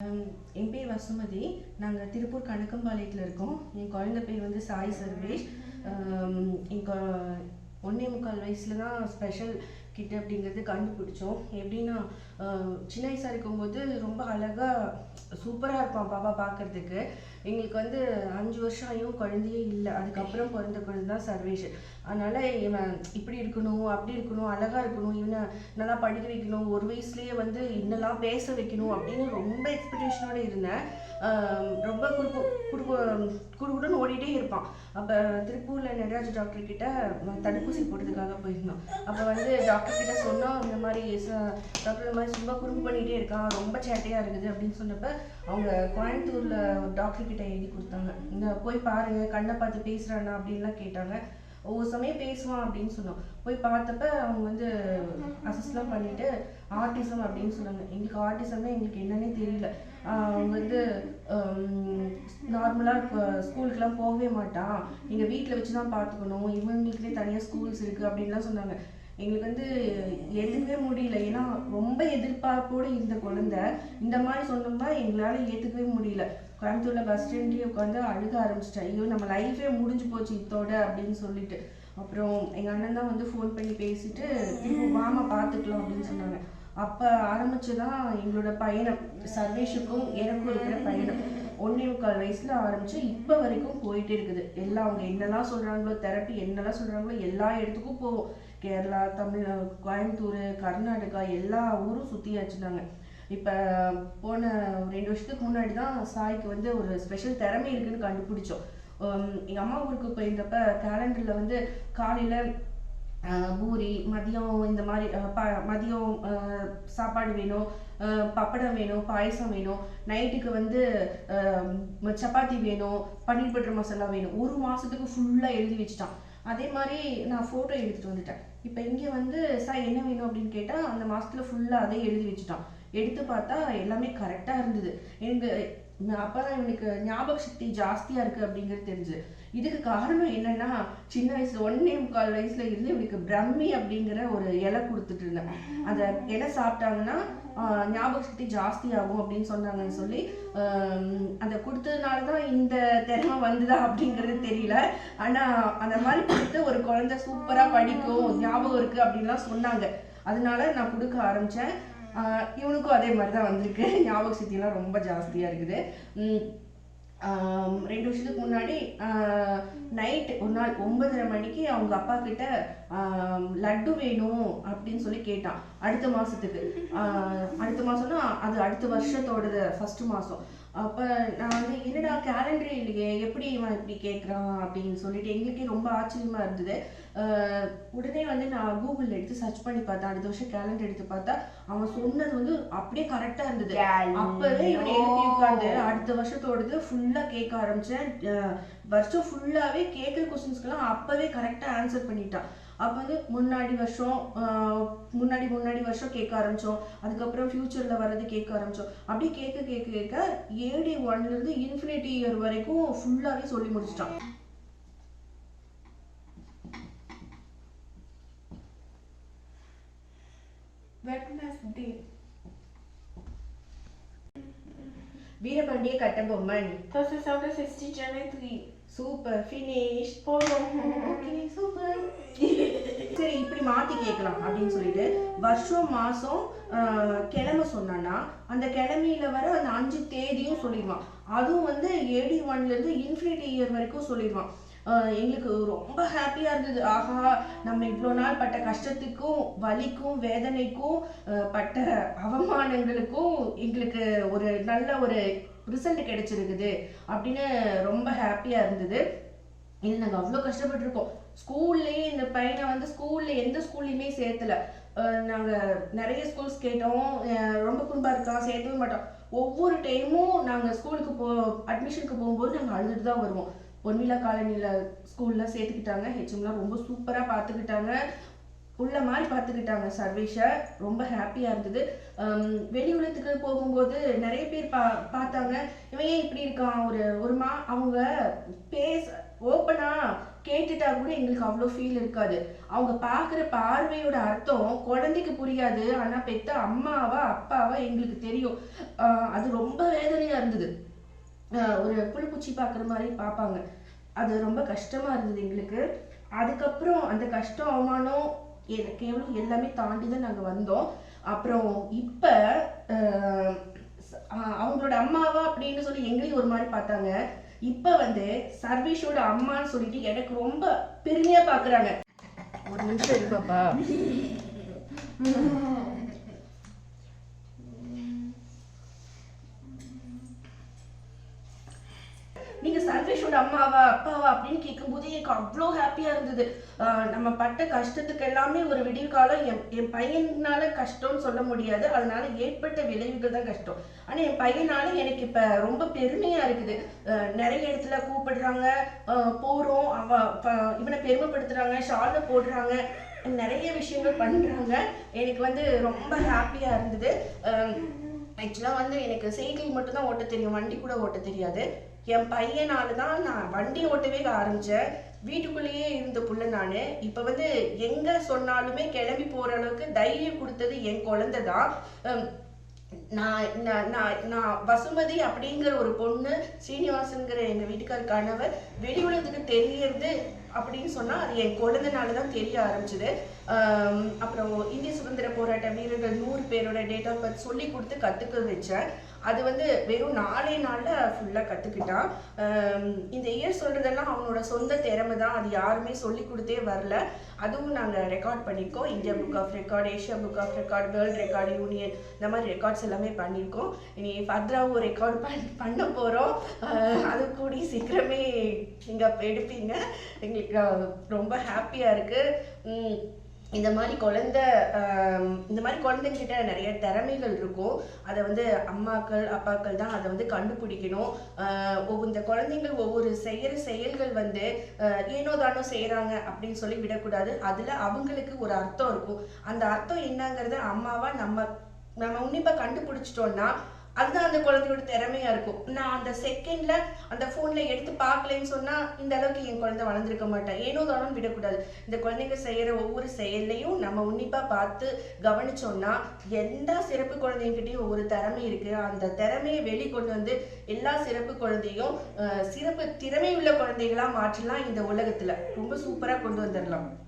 என் பேர் வசுமதி. நாங்கள் திருப்பூர் கணக்கம்பாளையத்தில் இருக்கோம். என் குழந்தை பேர் வந்து சாய் சர்வேஷ். என் கொ ஒன்றே முக்கால் வயசில் தான் ஸ்பெஷல் கிட்ட அப்படிங்கிறது கண்டுபிடிச்சோம். எப்படின்னா சின்ன வயசாக இருக்கும்போது ரொம்ப அழகாக சூப்பராக இருப்பான் பாப்பா பார்க்கறதுக்கு எங்களுக்கு வந்து அஞ்சு வருஷம் ஆகியும் குழந்தையே இல்லை. அதுக்கப்புறம் பிறந்த குழந்தை தான் சர்வேஷ். அதனால் இவன் இப்படி இருக்கணும் அப்படி இருக்கணும் அழகாக இருக்கணும் இவனை நல்லா படிக்க வைக்கணும் ஒரு வயசுலேயே வந்து இன்னெல்லாம் பேச வைக்கணும் அப்படின்னு ரொம்ப எக்ஸ்பெக்டேஷனோட இருந்தேன். ரொம்ப குறுக்கு குறுக்கு குறுக்குடன் ஓடிட்டே இருப்பான். அப்போ திருப்பூரில் நடராஜ் டாக்டர் கிட்ட தடுப்பூசி போடுறதுக்காக போயிருந்தோம் அப்போ வந்து டாக்டர் கிட்ட சொன்னால் இந்த மாதிரி டாக்டர் இந்த மாதிரி ரொம்ப குறும்பு பண்ணிகிட்டே இருக்கான் ரொம்ப சேட்டையா இருக்குது அப்படின்னு சொன்னப்ப அவங்க கோயம்புத்தூர்ல ஒரு டாக்டர் கிட்ட எழுதி கொடுத்தாங்க. இந்த போய் பாருங்க கண்ணை பார்த்து பேசுறானா அப்படின்லாம் கேட்டாங்க. ஒவ்வொரு சமயம் பேசுவான் அப்படின்னு சொன்னோம். போய் பார்த்தப்ப அவங்க வந்து அசஸ்லாம் பண்ணிட்டு ஆர்டிசம் அப்படின்னு சொன்னாங்க. எங்களுக்கு ஆர்டிசம்னா எங்களுக்கு என்னன்னே தெரியல. அவங்க வந்து நார்மலாக ஸ்கூலுக்குலாம் போகவே மாட்டான். நீங்கள் வீட்டில் வச்சு தான் பார்த்துக்கணும். இவங்களுக்குனே தனியாக ஸ்கூல்ஸ் இருக்குது அப்படின்லாம் சொன்னாங்க. எங்களுக்கு வந்து ஏற்றுக்கவே முடியல. ஏன்னா ரொம்ப எதிர்பார்ப்போடு இருந்த குழந்தை இந்த மாதிரி சொன்னோம்னா எங்களால் ஏற்றுக்கவே முடியல. கோயம்புத்தூரில் பஸ் ஸ்டாண்ட்லேயே உட்காந்து அழுக ஆரம்பிச்சிட்டேன் ஐயோ நம்ம லைஃபே முடிஞ்சு போச்சு இத்தோட அப்படின்னு சொல்லிட்டு. அப்புறம் எங்கள் அண்ணன் தான் வந்து ஃபோன் பண்ணி பேசிட்டு திரும்ப பார்த்துக்கலாம் அப்படின்னு சொன்னாங்க. அப்போ ஆரம்பிச்சுதான் எங்களோட பயணம். சர்வேஷுக்கும் எனக்கும் இருக்கிற பயணம். ஒன்றே முக்கால் வயசில் ஆரம்பிச்சு இப்போ வரைக்கும் போயிட்டே இருக்குது. எல்லாம் அவங்க என்னெல்லாம் சொல்கிறாங்களோ தெரப்பி என்னெல்லாம் சொல்கிறாங்களோ எல்லா இடத்துக்கும் போவோம். கேரளா தமிழ் கோயம்புத்தூர் கர்நாடகா எல்லா ஊரும் சுத்தியாச்சு நாங்க இப்போ போன ரெண்டு வருஷத்துக்கு முன்னாடி தான் சாய்க்கு வந்து ஒரு ஸ்பெஷல் திறமை இருக்குன்னு கண்டுபிடிச்சோம். எங்கள் அம்மா ஊருக்கு போயிருந்தப்ப கேலண்டரில் வந்து காலையில் பூரி மதியம் இந்த மாதிரி ப- மதியம் சாப்பாடு வேணும் பப்படம் வேணும் பாயசம் வேணும் நைட்டுக்கு வந்து சப்பாத்தி வேணும் பன்னீர் பட்டர் மசாலா வேணும். ஒரு மாதத்துக்கு ஃபுல்லாக எழுதி வச்சுட்டான். அதே மாதிரி நான் ஃபோட்டோ எடுத்துகிட்டு வந்துட்டேன். இப்போ இங்கே வந்து சார் என்ன வேணும் அப்படின்னு கேட்டால் அந்த மாசத்துல ஃபுல்லா அதே எழுதி வச்சுட்டான். எடுத்து பார்த்தா எல்லாமே கரெக்டா இருந்தது. எங்கள் அப்பதான் இவனுக்கு ஞாபக சக்தி ஜாஸ்தியா இருக்கு அப்படிங்கிறது தெரிஞ்சு. இதுக்கு காரணம் என்னன்னா சின்ன வயசுல ஒன்னே முக்கால் வயசுல இருந்து இவனுக்கு பிரம்மி அப்படிங்கிற ஒரு இலை கொடுத்துட்டு இருந்தேன். அந்த இலை சாப்பிட்டாங்கன்னா ஆஹ், ஞாபக சக்தி ஜாஸ்தி ஆகும் அப்படின்னு சொன்னாங்கன்னு சொல்லி ஆஹ், அந்த கொடுத்ததுனால தான் இந்த திறமை வந்ததா அப்படிங்கிறது தெரியல. ஆனா அந்த மாதிரி கொடுத்து ஒரு குழந்தை சூப்பரா படிக்கும் ஞாபகம் இருக்கு அப்படின்லாம் சொன்னாங்க. அதனால நான் கொடுக்க ஆரம்பிச்சேன். இவனுக்கும் அதே மாதிரி தான் வந்திருக்கு. ஞாபக சக்தியெல்லாம் ரொம்ப ஜாஸ்தியாக இருக்குது. ரெண்டு வருஷத்துக்கு முன்னாடி நைட் ஒரு நாள் ஒன்பதரை மணிக்கு அவங்க அப்பா கிட்ட லட்டு வேணும் அப்படின்னு சொல்லி கேட்டான். அடுத்த மாசத்துக்கு. அடுத்த மாசம்னா அது அடுத்த வருஷத்தோடது ஃபர்ஸ்ட் மாசம். அப்ப நான் வந்து என்னடா கேலண்டரே இல்லையே எப்படி இவன் இப்படி கேட்குறான் அப்படின்னு சொல்லிட்டு எங்களுக்கே ரொம்ப ஆச்சரியமா இருந்தது. உடனே வந்து நான் கூகுளில் எடுத்து சர்ச் பண்ணி பார்த்தேன். அடுத்த வருஷம் கேலண்டர் எடுத்து பார்த்தா அவன் சொன்னது வந்து அப்படியே கரெக்டா இருந்தது. அப்பவே இவனை எழுப்பி உட்காந்து அடுத்த வருஷத்தோடது ஃபுல்லா கேட்க ஆரம்பிச்சேன். அஹ் வருஷம் ஃபுல்லாகவே கேட்குற கொஸ்டின்ஸ்க்கெல்லாம் அப்போவே கரெக்டாக ஆன்சர் பண்ணிட்டான் அப்போ வந்து முன்னாடி வருஷம் முன்னாடி முன்னாடி வருஷம் கேட்க ஆரம்பித்தோம் அதுக்கப்புறம் ஃப்யூச்சரில் வர்றது கேட்க ஆரம்பித்தோம் அப்படி கேட்க கேட்க கேட்க ஏடி ஒன்லேருந்து இன்ஃபினிட்டி இயர் வரைக்கும் ஃபுல்லாகவே சொல்லி முடிச்சிட்டான். வெட்னஸ்டே வீரபாண்டிய கட்டபொம்மன். 1960 ஜனவரி த்ரீ சூப்பர் ஃபினிஷ் போதும். ஓகே சூப்பர் சரி இப்படி மாத்தி கேட்கலாம் அப்படின்னு சொல்லிட்டு வருஷம் மாசம் கிழமை சொன்னான்னா அந்த கிழமையில வர அந்த அஞ்சு தேதியும் சொல்லிடுவான். அதுவும் வந்து ஏடி ஒன்ல இருந்து இன்ஃபினிட்டி இயர் வரைக்கும் சொல்லிடுவான். எங்களுக்கு ரொம்ப ஹாப்பியா இருந்தது. ஆஹா நம்ம இவ்வளோ நாள் பட்ட கஷ்டத்துக்கும் வலிக்கும் வேதனைக்கும் பட்ட அவமானங்களுக்கும் எங்களுக்கு ஒரு நல்ல ஒரு ரிசல்ட் கிடைச்சிருக்குது அப்படின்னு ரொம்ப ஹாப்பியா இருந்தது. இது நாங்கள் அவ்வளோ கஷ்டப்பட்டிருக்கோம். ஸ்கூல்லேயே இந்த பையனை வந்து ஸ்கூல்ல எந்த ஸ்கூல்லையுமே சேர்த்தல. நாங்கள் நிறைய ஸ்கூல்ஸ் கேட்டோம். ரொம்ப குறும்பா இருக்கான் சேர்க்கவே மாட்டோம். ஒவ்வொரு டைமும் நாங்கள் ஸ்கூலுக்கு போ அட்மிஷனுக்கு போகும்போது நாங்கள் அழுதுட்டு தான் வருவோம். பொன்விழா காலனியில் ஸ்கூல்லாம் சேர்த்துக்கிட்டாங்க. ஹெச்எம்லாம் ரொம்ப சூப்பராக பார்த்துக்கிட்டாங்க. உள்ள மாதிரி பார்த்துக்கிட்டாங்க சர்வேஷை. ரொம்ப ஹாப்பியாக இருந்தது. வெளி உலகத்துக்கு போகும்போது நிறைய பேர் பா பார்த்தாங்க. இவன் ஏன் இப்படி இருக்கான்? ஒரு ஒரு மா அவங்க பேச ஓப்பனா கேட்டுட்டா கூட எங்களுக்கு அவ்வளோ ஃபீல் இருக்காது. அவங்க பார்க்குற பார்வையோட அர்த்தம் குழந்தைக்கு புரியாது. ஆனால் பெத்த அம்மாவா அப்பாவா எங்களுக்கு தெரியும். அது ரொம்ப வேதனையா இருந்தது. ஒரு புழுப்பூச்சி பார்க்குற மாதிரி பார்ப்பாங்க. அது ரொம்ப கஷ்டமா இருந்தது எங்களுக்கு. அதுக்கப்புறம் அந்த கஷ்டம் அவமானம் கேவலம் எல்லாமே தாண்டி தான் நாங்கள் வந்தோம். அப்புறம் இப்போ அவங்களோட அம்மாவா அப்படின்னு சொல்லி எங்களையும் ஒரு மாதிரி பார்த்தாங்க. இப்போ வந்து சர்வீஷோட அம்மான்னு சொல்லிட்டு எனக்கு ரொம்ப பெருமையா பார்க்குறாங்க ஒரு நிமிஷம் இருப்பாப்பா நீங்க சர்வேஷோட அம்மாவா அப்பாவா அப்படின்னு கேட்கும்போது எனக்கு அவ்வளோ ஹாப்பியா இருந்தது. நம்ம பட்ட கஷ்டத்துக்கு எல்லாமே ஒரு விடிவு காலம் என் என் பையனால கஷ்டம்னு சொல்ல முடியாது. அதனால ஏற்பட்ட விளைவுகள் தான் கஷ்டம். ஆனா என் பையனால எனக்கு இப்ப ரொம்ப பெருமையா இருக்குது. நிறைய இடத்துல கூப்பிடுறாங்க. போகிறோம் போறோம். அவ இவனை பெருமைப்படுத்துறாங்க. ஷாலை போடுறாங்க. நிறைய விஷயங்கள் பண்றாங்க. எனக்கு வந்து ரொம்ப ஹாப்பியா இருந்தது. ஆக்சுவலாக வந்து எனக்கு சைக்கிள் மட்டும் தான் ஓட்ட தெரியும். வண்டி கூட ஓட்ட தெரியாது. என் பையனால தான் நான் வண்டி ஓட்டவே ஆரம்பிச்சேன். வீட்டுக்குள்ளேயே இருந்த புள்ள நான். இப்போ வந்து எங்க சொன்னாலுமே கிளம்பி போற அளவுக்கு தைரியம் கொடுத்தது என் குழந்தை தான் நான் நான் நான் நான் வசுமதி அப்படிங்கிற ஒரு பொண்ணு ஸ்ரீனிவாசனுங்கிற எங்க வீட்டுக்கார் கணவர் வெளி உலகத்துக்கு தெரியறது அப்படின்னு சொன்னா அது என் குழந்தைனால தான் தெரிய ஆரம்பிச்சது. அப்புறம் இந்திய சுதந்திர போராட்ட வீரர்கள் நூறு பேரோட டேட் ஆஃப் பர்த் சொல்லி கொடுத்து கற்றுக்க வச்சேன் அது வந்து வெறும் நாலே நாளில் ஃபுல்லாக கற்றுக்கிட்டான் இந்த இயர் சொல்கிறதெல்லாம் அவனோட சொந்த திறமை தான். அது யாருமே சொல்லி கொடுத்தே வரல. அதுவும் நாங்கள் ரெக்கார்ட் பண்ணியிருக்கோம் India book of record Asia book of record world record union இந்த மாதிரி ரெக்கார்ட்ஸ் எல்லாமே பண்ணியிருக்கோம் இனி ஃபர்தராகவும் ரெக்கார்ட் பண் பண்ண போகிறோம் அது கூடி சீக்கிரமே நீங்கள் எடுப்பீங்க. எங்களுக்கு ரொம்ப ஹாப்பியாக இருக்குது இந்த மாதிரி குழந்தை இந்த மாதிரி குழந்தைங்கிட்ட நிறைய திறமைகள் இருக்கும். அதை வந்து அம்மாக்கள் அப்பாக்கள் தான் அதை வந்து கண்டுபிடிக்கணும். இந்த குழந்தைங்கள் ஒவ்வொரு செய்கிற செயல்கள் வந்து ஏனோ தானோ செய்கிறாங்க அப்படின்னு சொல்லி விடக்கூடாது. அதில் அவங்களுக்கு ஒரு அர்த்தம் இருக்கும். அந்த அர்த்தம் என்னங்கிறத அம்மாவா நம்ம நம்ம உன்னிப்பாக கண்டுபிடிச்சிட்டோம்னா அதுதான் அந்த குழந்தையோட திறமையா இருக்கும். நான் அந்த செகண்ட்ல அந்த போன்ல எடுத்து பார்க்கலன்னு சொன்னா இந்த அளவுக்கு என் குழந்தை வளர்ந்துருக்க மாட்டேன் ஏனோ தானும் விடக்கூடாது. இந்த குழந்தைங்க செய்யற ஒவ்வொரு செயல்லையும் நம்ம உன்னிப்பா பார்த்து கவனிச்சோம்னா எந்த சிறப்பு குழந்தைங்கிட்டையும் ஒவ்வொரு திறமை இருக்கு. அந்த திறமையை வெளிக்கொண்டு வந்து எல்லா சிறப்பு குழந்தையும் சிறப்பு திறமை உள்ள குழந்தைகளா மாற்றலாம் இந்த உலகத்துல. ரொம்ப சூப்பரா கொண்டு வந்துடலாம்.